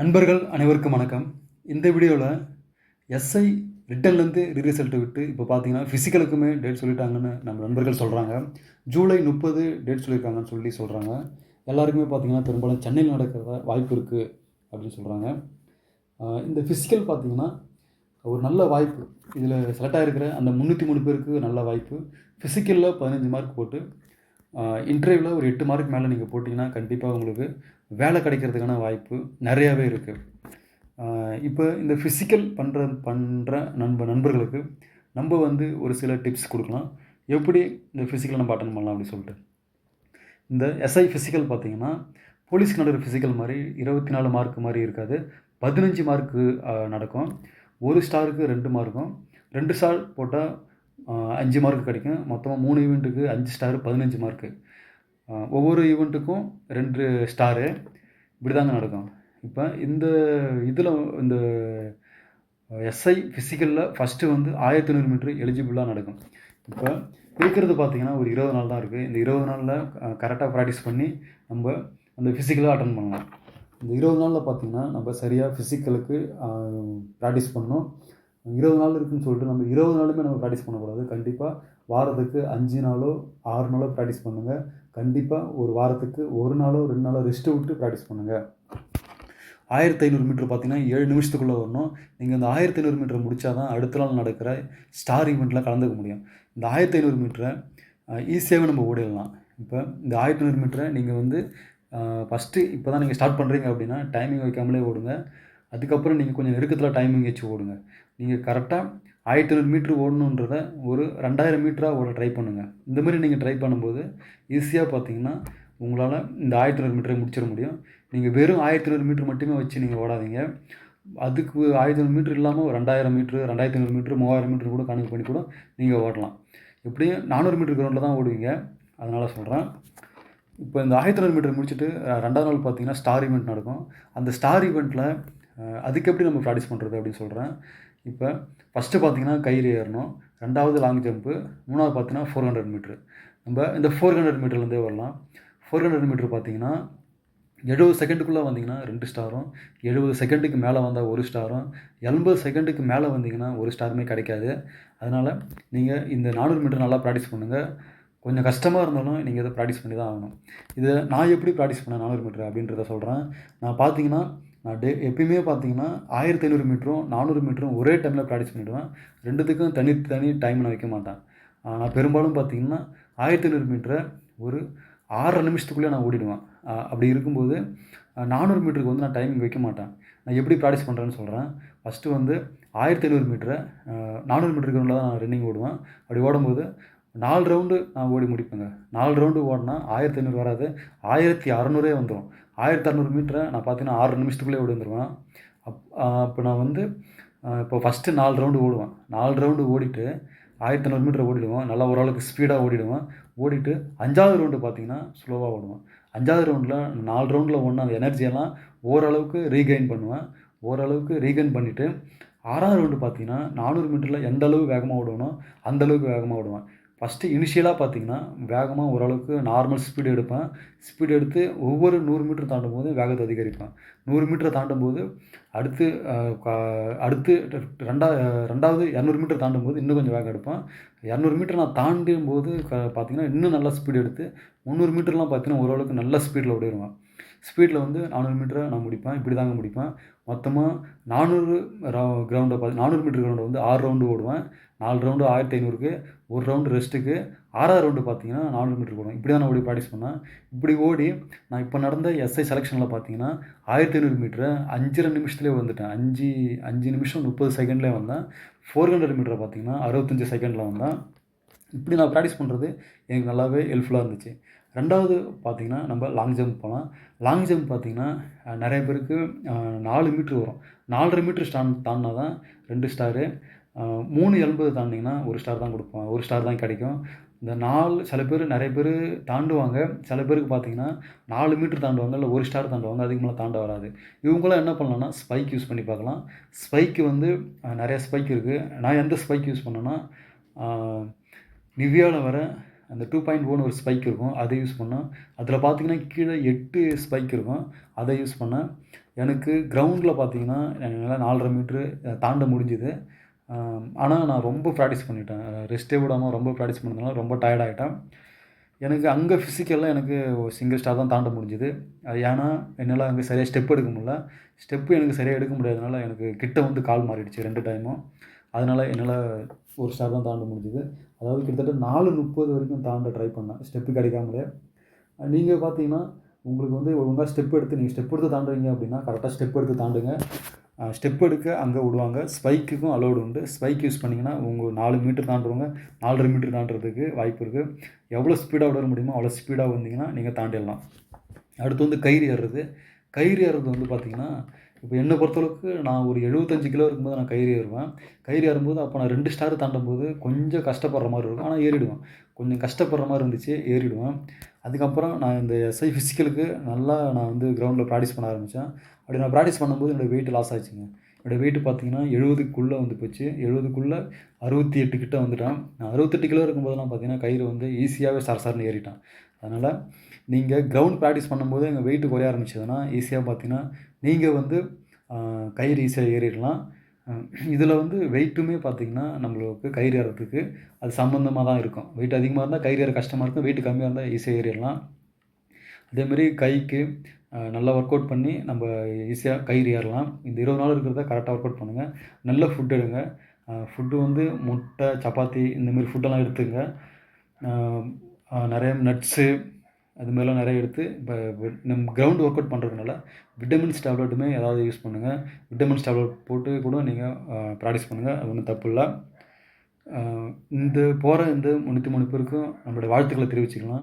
நண்பர்கள் அனைவருக்கும் வணக்கம். இந்த வீடியோவில் எஸ்ஐ ரிட்டன்லேருந்து ரிசல்ட்டை விட்டு இப்போ பார்த்தீங்கன்னா ஃபிசிக்கலுக்குமே டேட் சொல்லிட்டாங்கன்னு நம்ம நண்பர்கள் சொல்கிறாங்க ஜூலை முப்பது டேட் சொல்லியிருக்காங்கன்னு சொல்லி சொல்கிறாங்க எல்லாருக்குமே பார்த்தீங்கன்னா பெரும்பாலும் சென்னையில் நடக்கிறதா வாய்ப்பு இருக்குது அப்படின்னு சொல்கிறாங்க இந்த ஃபிசிக்கல் பார்த்தீங்கன்னா ஒரு நல்ல வாய்ப்பு. இதில் செலக்ட் ஆகிருக்கிற அந்த முந்நூற்றி மூணு பேருக்கு நல்ல வாய்ப்பு. ஃபிசிக்கலில் பதினஞ்சு மார்க் போட்டு இன்டர்வியூவில் ஒரு எட்டு மார்க் மேலே நீங்கள் போட்டிங்கன்னா கண்டிப்பாக உங்களுக்கு வேலை கிடைக்கிறதுக்கான வாய்ப்பு நிறையாவே இருக்குது இப்போ இந்த ஃபிசிக்கல் பண்ணுற பண்ணுற நண்ப நண்பர்களுக்கு நம்ம வந்து ஒரு சில டிப்ஸ் கொடுக்கலாம். எப்படி இந்த ஃபிசிக்கலை நம்ம அட்டன் பண்ணலாம் அப்படின்னு சொல்லிட்டு. இந்த எஸ்ஐ ஃபிசிக்கல் பார்த்தீங்கன்னா போலீஸ்க்கு நடக்கிற ஃபிசிக்கல் மாதிரி இருபத்தி நாலு மார்க் மாதிரி இருக்காது. பதினஞ்சு மார்க்கு நடக்கும். ஒரு ஸ்டாருக்கு ரெண்டு மார்க்கும் ரெண்டு ஸ்டார் போட்டால் அஞ்சு மார்க் கிடைக்கும். மொத்தமாக மூணு ஈவெண்ட்டுக்கு அஞ்சு ஸ்டார் பதினஞ்சு மார்க்கு ஒவ்வொரு ஈவெண்ட்டுக்கும் ரெண்டு ஸ்டாரு இப்படி தாங்க நடக்கும். இப்போ இந்த இதில் இந்த எஸ்ஐ ஃபிசிக்கலில் ஃபஸ்ட்டு வந்து ஆயிரத்தி ஐநூறு மீட்ரு எலிஜிபிளாக நடக்கும். இப்போ இருக்கிறது பார்த்தீங்கன்னா ஒரு இருபது நாள் தான் இருக்குது இந்த இருபது நாளில் கரெக்டாக ப்ராக்டிஸ் பண்ணி நம்ம அந்த ஃபிசிக்கலாக அட்டன் பண்ணலாம். இந்த இருபது நாளில் பார்த்தீங்கன்னா நம்ம சரியாக ஃபிசிக்கலுக்கு ப்ராக்டிஸ் பண்ணணும். இருபது நாள் இருக்குன்னு சொல்லிட்டு நம்ம இருபது நாளுமே நம்ம ப்ராக்டிஸ் பண்ணக்கூடாது. கண்டிப்பாக வாரத்துக்கு அஞ்சு நாளோ ஆறு நாளோ ப்ராக்டிஸ் பண்ணுங்கள் கண்டிப்பாக ஒரு வாரத்துக்கு ஒரு நாளோ ரெண்டு நாளோ ரெஸ்ட்டு விட்டு ப்ராக்டிஸ் பண்ணுங்கள் ஆயிரத்தி ஐநூறு மீட்டர் பார்த்தீங்கன்னா ஏழு நிமிஷத்துக்குள்ளே வரணும். நீங்கள் இந்த ஆயிரத்தி ஐநூறு மீட்டர் முடித்தா தான் அடுத்த நாள் நடக்கிற ஸ்டார் ஈவெண்ட்டில் கலந்துக்க முடியும். இந்த ஆயிரத்தி ஐநூறு மீட்டரை ஈஸியாகவே நம்ம ஓடிடலாம். இப்போ இந்த ஆயிரத்தி ஐநூறு மீட்டரை நீங்கள் வந்து ஃபஸ்ட்டு இப்போ தான் நீங்கள் ஸ்டார்ட் பண்ணுறீங்க அப்படின்னா டைமிங் வைக்காமலே ஓடுங்க. அதுக்கப்புறம் நீங்கள் கொஞ்சம் நெருக்கத்தில் டைமிங் வச்சு ஓடுங்க. நீங்கள் கரெக்டாக ஆயிரத்தி ஐநூறு மீட்ரு ஓடணுன்றத ஒரு ரெண்டாயிரம் மீட்டராக ஓட ட்ரை பண்ணுங்கள் இந்த மாதிரி நீங்கள் ட்ரை பண்ணும்போது ஈஸியாக பார்த்தீங்கன்னா உங்களால் இந்த ஆயிரத்தி ஐநூறு மீட்டரை முடிச்சிட முடியும். நீங்கள் வெறும் ஆயிரத்தி ஐநூறு மீட்ரு மட்டுமே வச்சு நீங்கள் ஓடாதீங்க. அதுக்கு ஆயிரத்தி ஐநூறு மீட்ரு இல்லாமல் ஒரு ரெண்டாயிரம் மீட்ரு ரெண்டாயிரத்தி ஐநூறு மீட்ரு மூவாயிரம் மீட்ரு கூட கணக்கு பண்ணி கூட நீங்கள் ஓடலாம். எப்படியும் நானூறு மீட்ரு கிரௌண்டில் தான் ஓடுவீங்க. அதனால் சொல்கிறேன் இப்போ இந்த ஆயிரத்தி ஐநூறு மீட்டர் முடிச்சுட்டு ரெண்டாவது நாள் பார்த்தீங்கன்னா ஸ்டார் ஈவெண்ட் நடக்கும். அந்த ஸ்டார் ஈவெண்ட்டில் அதுக்கு எப்படி நம்ம ப்ராக்டிஸ் பண்ணுறது அப்படின்னு சொல்கிறேன் இப்போ ஃபஸ்ட்டு பார்த்தீங்கன்னா கயிறு ஏறணும். ரெண்டாவது லாங் ஜம்ப்பு மூணாவது பார்த்தீங்கன்னா ஃபோர் ஹண்ட்ரட் மீட்ரு நம்ம இந்த ஃபோர் ஹண்ட்ரட் மீட்டர்லேருந்தே வரலாம். ஃபோர் ஹண்ட்ரட் மீட்ரு பார்த்தீங்கன்னா எழுபது செகண்டுக்குள்ளே வந்தீங்கன்னா ரெண்டு ஸ்டாரும் எழுபது செகண்டுக்கு மேலே வந்தால் ஒரு ஸ்டாரும் எண்பது செகண்டுக்கு மேலே வந்தீங்கன்னா ஒரு ஸ்டாருமே கிடைக்காது. அதனால் நீங்கள் இந்த நானூறு மீட்டர் நல்லா ப்ராக்டிஸ் பண்ணுங்கள் கொஞ்சம் கஷ்டமாக இருந்தாலும் நீங்கள் இதை ப்ராக்டிஸ் பண்ணி தான் ஆகணும். இதை நான் எப்படி ப்ராக்டிஸ் பண்ணேன் நானூறு மீட்டர் அப்படின்றத சொல்கிறேன் நான் பார்த்தீங்கன்னா டே எப்பயுமே பார்த்தீங்கன்னா ஆயிரத்தி ஐநூறு மீட்டரும் நானூறு மீட்டரும் ஒரே டைமில் ப்ராக்டிஸ் பண்ணிவிடுவேன் ரெண்டுத்துக்கும் தனி தனி டைம் நான் வைக்க மாட்டேன். நான் பெரும்பாலும் பார்த்தீங்கன்னா ஆயிரத்தி ஐநூறு மீட்டரை ஒரு ஆறரை நிமிஷத்துக்குள்ளே நான் ஓடிடுவேன். அப்படி இருக்கும்போது நானூறு மீட்டருக்கு வந்து நான் டைமிங் வைக்க மாட்டேன். நான் எப்படி ப்ராக்டிஸ் பண்ணுறேன்னு சொல்கிறேன் ஃபஸ்ட்டு வந்து ஆயிரத்தி ஐநூறு மீட்டரை நானூறு மீட்டருக்கு தான் நான் ரன்னிங் ஓடுவேன். அப்படி ஓடும்போது நாலு ரவுண்டு நான் ஓடி முடிப்பேங்க. நாலு ரவுண்டு ஓடினா ஆயிரத்தி ஐநூறு வராது. ஆயிரத்தி அறநூறே வந்துடும் ஆயிரத்தி அறநூறு மீட்டரை நான் பார்த்தீங்கன்னா ஆறு நிமிஷத்துக்குள்ளே ஓடி வந்துடுவேன் அப் அப்போ நான் வந்து இப்போ ஃபஸ்ட்டு நாலு ரவுண்டு ஓடுவேன். நாலு ரவுண்டு ஓடிட்டு ஆயிரத்தி ஐநூறு மீட்டர் ஓடிடுவோம் நல்லா ஓரளவுக்கு ஸ்பீடாக ஓடிடுவேன். ஓடிட்டு அஞ்சாவது ரவுண்டு பார்த்தீங்கன்னா ஸ்லோவாக ஓடுவேன். அஞ்சாவது ரவுண்டில் நாலு ரவுண்டில் ஒன்று அந்த எனர்ஜியெல்லாம் ஓரளவுக்கு ரீகெயின் பண்ணுவேன். ஓரளவுக்கு ரீகெயின் பண்ணிவிட்டு ஆறாவது ரவுண்டு பார்த்தீங்கன்னா நானூறு மீட்டரில் எந்த அளவு வேகமாக ஓடணும் அந்தளவுக்கு வேகமாக ஓடுவேன். ஃபஸ்ட்டு இனிஷியலாக பார்த்தீங்கன்னா வேகமாக ஓரளவுக்கு நார்மல் ஸ்பீடு எடுப்பேன். ஸ்பீடு எடுத்து ஒவ்வொரு நூறு மீட்டர் தாண்டும் போது வேகத்தை அதிகரிப்பேன். நூறு மீட்டரை தாண்டும் போது அடுத்து அடுத்து ரெண்டா ரெண்டாவது இரநூறு மீட்டர் தாண்டும் போது இன்னும் கொஞ்சம் வேகம் எடுப்பேன். இரநூறு மீட்டர் நான் தாண்டும் போது பார்த்தீங்கன்னா இன்னும் நல்லா ஸ்பீடு எடுத்து முந்நூறு மீட்டர்லாம் பார்த்தீங்கன்னா ஓரளவுக்கு நல்ல ஸ்பீடில் ஓடிடுவேன். ஸ்பீடில் வந்து நானூறு மீட்டரை நான் முடிப்பேன். இப்படி தாங்க முடிப்பேன். மொத்தமாக நானூறு கிரவுண்டை பார்த்து நானூறு மீட்ரு கிரவுண்டை வந்து ஆறு ரவுண்டு ஓடுவேன். நாலு ரவுண்டு ஆயிரத்தி ஐநூறுக்கு ஒரு ரவுண்டு ரெஸ்ட்டுக்கு ஆறாவது ரவுண்டு பார்த்தீங்கன்னா நானூறு மீட்ரு ஓடுவேன் இப்படி தான் நான் ஓடி ப்ராக்டிஸ் பண்ணேன். இப்படி ஓடி நான் இப்போ நடந்த எஸ்ஐ செலெக்ஷனில் பார்த்தீங்கன்னா ஆயிரத்தி ஐநூறு மீட்டரை அஞ்சரை நிமிஷத்துலேயே வந்துட்டேன் அஞ்சு அஞ்சு நிமிஷம் முப்பது செகண்ட்லேயே வந்தேன். ஃபோர் ஹண்ட்ரட் மீட்டரை பார்த்தீங்கன்னா அறுபத்தஞ்சு செகண்டில் வந்தேன். இப்படி நான் ப்ராக்டிஸ் பண்ணுறது எனக்கு நல்லாவே ஹெல்ப்ஃபுல்லாக இருந்துச்சு. ரெண்டாவது பார்த்திங்கன்னா நம்ம லாங் ஜம்ப் போகலாம். லாங் ஜம்ப் பார்த்திங்கன்னா நிறைய பேருக்கு நாலு மீட்ரு வரும். நாலரை மீட்ரு ஸ்டாண்ட் தாண்டினா தான் ரெண்டு ஸ்டாரு மூணு எண்பது தாண்டிங்கன்னா ஒரு ஸ்டார் தான் கொடுப்போம். ஒரு ஸ்டார் தான் கிடைக்கும். இந்த நாலு சில பேர் நிறைய பேர் தாண்டுவாங்க. சில பேருக்கு பார்த்தீங்கன்னா நாலு மீட்ரு தாண்டுவாங்க இல்லை ஒரு ஸ்டார் தாண்டுவாங்க. அதுக்கு மேலே தாண்ட வராது. இவங்களாம் என்ன பண்ணலாம்னா ஸ்பைக் யூஸ் பண்ணி பார்க்கலாம். ஸ்பைக்கு வந்து நிறைய ஸ்பைக் இருக்குது நான் எந்த ஸ்பைக் யூஸ் பண்ணேன்னா நிவ்யாவில் வர அந்த டூ பாயிண்ட் ஒன் ஒரு ஸ்பைக் இருக்கும் அதை யூஸ் பண்ணேன். அதில் பார்த்தீங்கன்னா கீழே எட்டு ஸ்பைக் இருக்கும் அதை யூஸ் பண்ணேன். எனக்கு கிரவுண்டில் பார்த்தீங்கன்னா என்னால் நாலரை மீட்ரு தாண்ட முடிஞ்சுது. ஆனால் நான் ரொம்ப ப்ராக்டிஸ் பண்ணிட்டேன். ரெஸ்ட்டே விடாமல் ரொம்ப ப்ராக்டிஸ் பண்ணதுனால ரொம்ப டயர்ட் ஆகிட்டேன் எனக்கு அங்கே ஃபிசிக்கலாக எனக்கு சிங்கிள் ஸ்டார் தான் தாண்ட முடிஞ்சுது. ஏன்னா என்னால் அங்கே சரியாக ஸ்டெப் எடுக்க முடியல. ஸ்டெப்பு எனக்கு சரியாக எடுக்க முடியாதனால எனக்கு கிட்ட வந்து கால் மாறிடுச்சு ரெண்டு டைமும் அதனால் என்னால் ஒரு ஸ்டார் தான் தாண்ட முடிஞ்சுது. அதாவது கிட்டத்தட்ட நாலு முப்பது வரைக்கும் தாண்ட ட்ரை பண்ணேன். ஸ்டெப்பு கிடைக்காமலே. நீங்கள் பார்த்தீங்கன்னா உங்களுக்கு வந்து ஒழுங்காக ஸ்டெப் எடுத்து நீங்கள் ஸ்டெப் எடுத்து தாண்டுறீங்க அப்படின்னா கரெக்டாக ஸ்டெப் எடுத்து தாண்டுங்க. ஸ்டெப் எடுக்க அங்கே விடுவாங்க. ஸ்பைக்குக்கும் அலோடு உண்டு. ஸ்பைக் யூஸ் பண்ணிங்கன்னா உங்கள் நாலு மீட்டர் தாண்டுறவங்க நாலரை மீட்டர் தாண்டுறதுக்கு வாய்ப்பு இருக்குது எவ்வளோ ஸ்பீடாக விட முடியுமோ அவ்வளோ ஸ்பீடாக வந்தீங்கன்னா நீங்கள் தாண்டிடலாம். அடுத்து வந்து கயிறு ஏறுறது. கயிறு ஏறுறது வந்து பார்த்திங்கன்னா இப்போ என்னை பொறுத்தளவுக்கு நான் ஒரு எழுபத்தஞ்சு கிலோ இருக்கும்போது நான் கயிறு ஏறுவேன். கயிறு ஏறும்போது அப்போ நான் ரெண்டு ஸ்டார் தாண்டும் போது கொஞ்சம் கஷ்டப்படுற மாதிரி இருக்கும். ஆனால் ஏறிடுவேன். கொஞ்சம் கஷ்டப்படுற மாதிரி இருந்துச்சு ஏறிடுவேன். அதுக்கப்புறம் நான் இந்த எஸ்ஐ ஃபிசிக்கலுக்கு நல்லா நான் வந்து கிரவுண்டில் ப்ராக்டிஸ் பண்ண ஆரம்பித்தேன். அப்படி நான் ப்ராக்டிஸ் பண்ணும்போது என்னோடய வெயிட் லாஸ் ஆச்சுங்க. என்னோடய வெயிட் பார்த்தீங்கன்னா எழுபதுக்குள்ளே வந்து போச்சு. எழுபதுக்குள்ளே அறுபத்தி எட்டு கிட்ட வந்துட்டேன். நான் அறுபத்தெட்டு கிலோ இருக்கும்போதெல்லாம் பார்த்தீங்கன்னா கயிறு வந்து ஈஸியாகவே சார் சார்னு ஏறிட்டேன். அதனால் நீங்கள் கிரவுண்ட் ப்ராக்டிஸ் பண்ணும்போது எங்கள் வெயிட் குறைய ஆரம்பிச்சதுன்னா ஈஸியாக பார்த்தீங்கன்னா நீங்கள் வந்து கயிறு ஈஸியாக ஏறிடலாம். இதில் வந்து வெயிட்டுமே பார்த்திங்கன்னா நம்மளுக்கு கயிறு ஏறத்துக்கு அது சம்மந்தமாக தான் இருக்கும். வெயிட் அதிகமாக இருந்தால் கயிறு ஏற கஷ்டமாக இருக்கும். வெயிட் கம்மியாக இருந்தால் ஈஸியாக ஏறிடலாம். அதேமாரி கைக்கு நல்லா ஒர்க் அவுட் பண்ணி நம்ம ஈஸியாக கயிறு ஏறலாம். இந்த இருபது நாள் இருக்கிறத கரெக்டாக ஒர்க் அவுட் பண்ணுங்கள் நல்ல ஃபுட் எடுங்க. ஃபுட்டு வந்து முட்டை சப்பாத்தி இந்தமாரி ஃபுட்டெல்லாம் எடுத்துங்க. நிறைய நட்ஸு அது மாதிரிலாம் நிறைய எடுத்து இப்போ நம்ம கிரவுண்ட் ஒர்க் அவுட் பண்ணுறதுனால விட்டமின்ஸ் டேப்லெட்டுமே ஏதாவது யூஸ் பண்ணுங்கள் விட்டமின்ஸ் டேப்லெட் போட்டு கூட நீங்கள் ப்ராக்டிஸ் பண்ணுங்கள் அது ஒன்றும் தப்பு இல்லை. இந்த போகிற இந்த முந்நூற்றி மூணு பேருக்கும் நம்மளுடைய வாழ்த்துக்களை தெரிவிச்சுக்கலாம்.